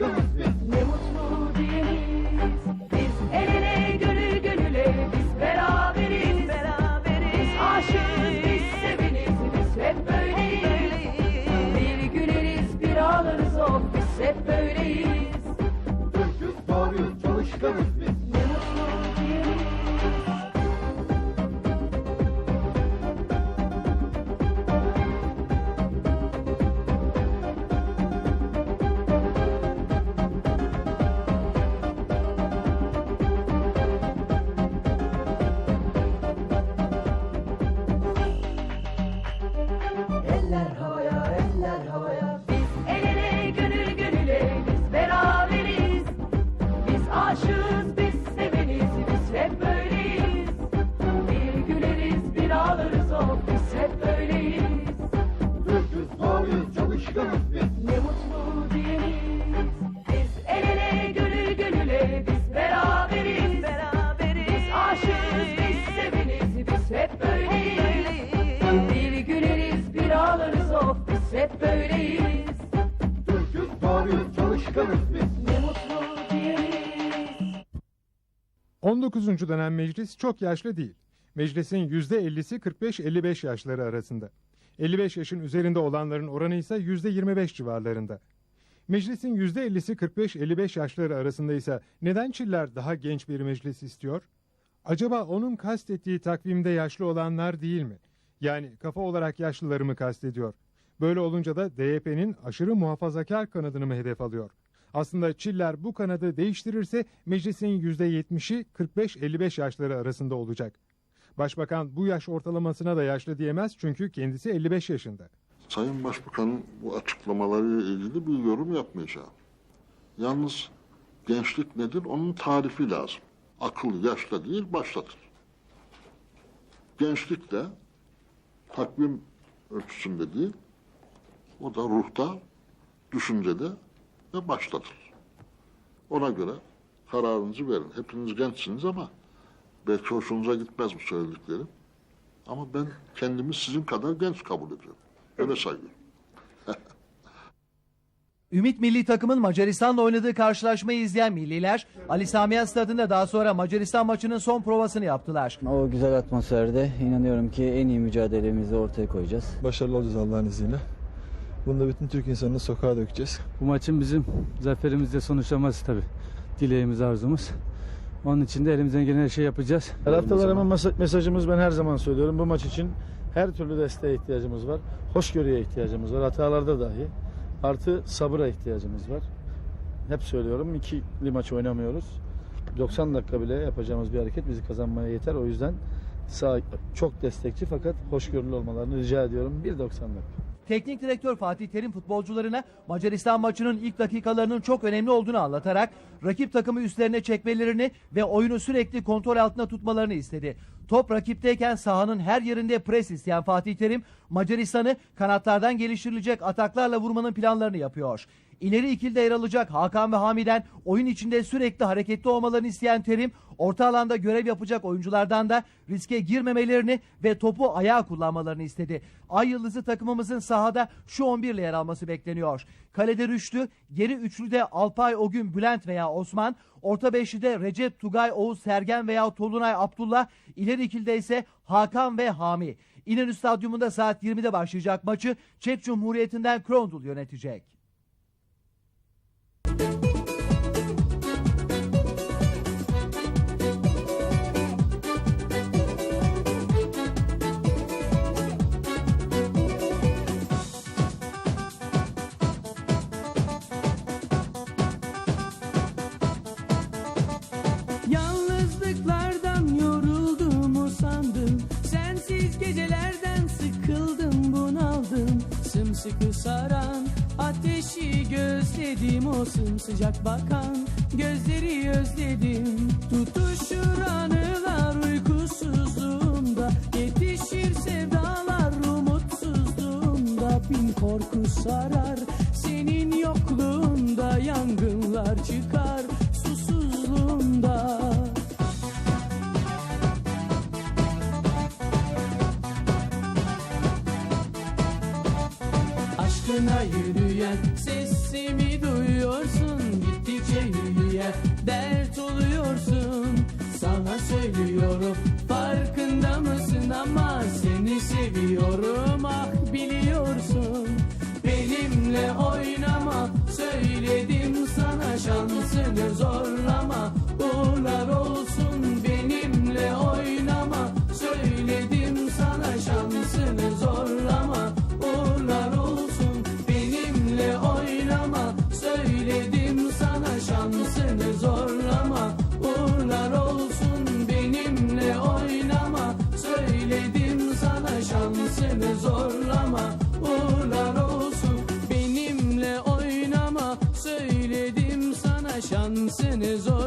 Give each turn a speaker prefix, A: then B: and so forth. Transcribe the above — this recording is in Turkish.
A: Ne mutlu diyeniz biz el ele gönül gönüle biz beraberiz. Biz. Biz seviniz biz hep böyleyiz. Bir güleriz bir ağlarız of biz hep.
B: 19. dönem meclis çok yaşlı değil. Meclisin %50'si 45-55 yaşları arasında. 55 yaşın üzerinde olanların oranı ise %25 civarlarında. Meclisin %50'si 45-55 yaşları arasında ise neden Çiller daha genç bir meclis istiyor? Acaba onun kastettiği takvimde yaşlı olanlar değil mi? Yani kafa olarak yaşlıları mı kastediyor? Böyle olunca da DYP'nin aşırı muhafazakar kanadını mı hedef alıyor? Aslında Çiller bu kanadı değiştirirse meclisin %70'i 45-55 yaşları arasında olacak. Başbakan bu yaş ortalamasına da yaşlı diyemez çünkü kendisi 55 yaşında.
C: Sayın Başbakan'ın bu açıklamalarıyla ilgili bir yorum yapmayacağım. Yalnız gençlik nedir? Onun tarifi lazım. Akıl yaşta değil, başlatır. Gençlik de takvim ölçüsünde değil, o da ruhta, düşüncede ve başlatır. Ona göre kararınızı verin. Hepiniz gençsiniz ama belki hoşunuza gitmez bu söylediklerim. Ama ben kendimi sizin kadar genç kabul ediyorum. Öyle sayıyorum.
D: Ümit milli takımın Macaristan'la oynadığı karşılaşmayı izleyen milliler Ali Sami Yen stadında daha sonra Macaristan maçının son provasını yaptılar.
E: O güzel atmosferde inanıyorum ki en iyi mücadelemizi ortaya koyacağız.
F: Başarılı olacağız Allah'ın izniyle. Bunu da bütün Türk insanını sokağa dökeceğiz.
G: Bu maçın bizim zaferimizle sonuçlaması tabii. Dileğimiz, arzumuz. Onun için de elimizden gelen her şeyi yapacağız.
F: Taraftarlarıma mes- mesajımız ben her zaman söylüyorum. Bu maç için her türlü desteğe ihtiyacımız var. Hoşgörüye ihtiyacımız var. Hatalarda dahi. Artı sabıra ihtiyacımız var. Hep söylüyorum ikili maç oynamıyoruz. 90 dakika bile yapacağımız bir hareket bizi kazanmaya yeter. O yüzden sağ çok destekçi fakat hoşgörülü olmalarını rica ediyorum. 1.90 dakika.
D: Teknik direktör Fatih Terim futbolcularına Macaristan maçının ilk dakikalarının çok önemli olduğunu anlatarak rakip takımı üstlerine çekmelerini ve oyunu sürekli kontrol altında tutmalarını istedi. Top rakipteyken sahanın her yerinde pres isteyen Fatih Terim Macaristan'ı kanatlardan geliştirilecek ataklarla vurmanın planlarını yapıyor. İleri ikilde yer alacak Hakan ve Hami'den oyun içinde sürekli hareketli olmalarını isteyen Terim, orta alanda görev yapacak oyunculardan da riske girmemelerini ve topu ayağa kullanmalarını istedi. Ay Yıldızı takımımızın sahada şu 11 ile yer alması bekleniyor. Kalede Rüştü, geri üçlüde Alpay Ogün, Bülent veya Osman, orta beşlide Recep, Tugay, Oğuz, Sergen veya Tolunay, Abdullah, ileri ikilde ise Hakan ve Hami. İnönü Stadyumunda saat 20'de başlayacak maçı Çek Cumhuriyeti'nden Krondul yönetecek.
H: ん? Gözledim O sımsıcak bakan gözleri özledim. Tutuşur anılar uykusuzluğumda Yetişir sevdalar umutsuzluğumda. Bin korku sarar senin yokluğunda Yangınlar çıkar susuzluğumda Aşkına yürüyen sesimi duyuyorsun Gittikçe yürüyen dert oluyorsun. Sana söylüyorum farkında mısın ama seni seviyorum sin is over.